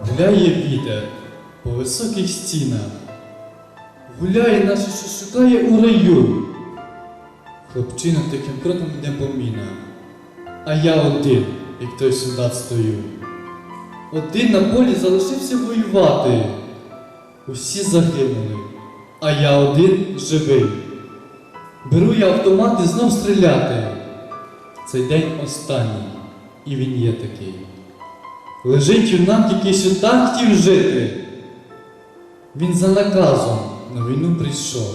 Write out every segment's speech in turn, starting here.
гуляє вітер по високих стінах, гуляє, наче що шукає у раю. Хлопчина таким кроком йде по мінах, а я один, як той солдат стою. Один на полі залишився воювати. Усі загинули, а я один живий. Беру я автомат і знов стріляти. Цей день останній, і він є такий. Лежить юнак, який так хотів жити. Він за наказом на війну прийшов.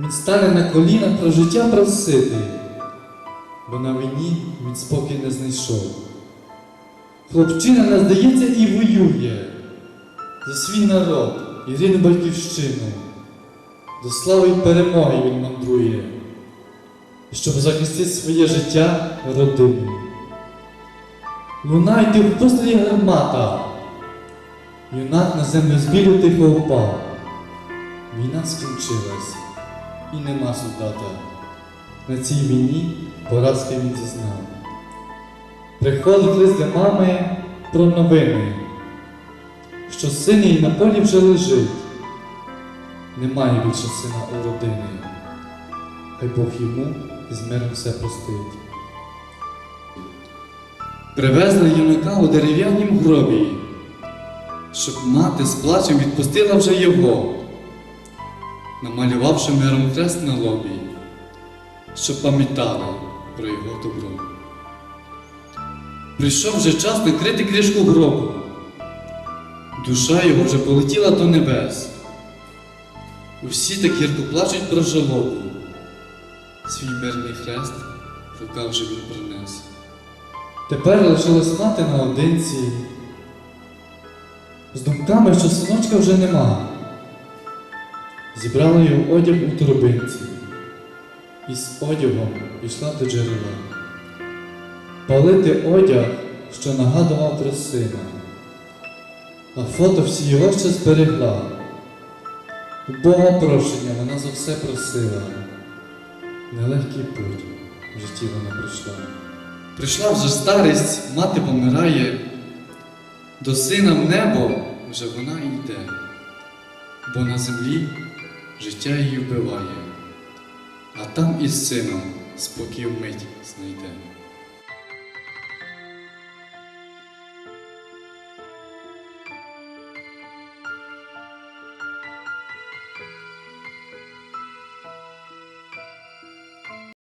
Він стане на коліна про життя просити, бо на війні він спокій не знайшов. Хлопчина не здається і воює за свій народ і рідну батьківщину. До слави й перемоги він мандрує, щоб захистити своє життя родину. Лунайте в пострілі гармата. Юнак на землю з білю тихо впав. Війна скінчилась, і нема солдата. На цій війні поразки він зазнав. Приходить лист для мами про новини, що син її на полі вже лежить. Немає більше сина у родини. Хай Бог йому з миром все простить. Привезли юнака у дерев'янім гробі, щоб мати з плачем відпустила вже його, намалювавши миром хрест на лобі, щоб пам'ятала про його добро. Прийшов вже час накрити кришку гробу. Душа його вже полетіла до небес. Усі так гірко плачуть про жалобу. Свій мирний хрест в руках вже він принес. Тепер лишилась мати наодинці. З думками, що синочка вже нема. Зібрала його одяг у торбинці. І з одягом пішла до джерела. Палити одяг, що нагадував про сина. А фото всі його ще зберегла. У Бога прощення вона за все просила. Нелегкий путь в житті вона пройшла. Прийшла вже старість, мати помирає, до сина в небо вже вона йде, бо на землі життя її вбиває, а там із сином спокій мить знайде.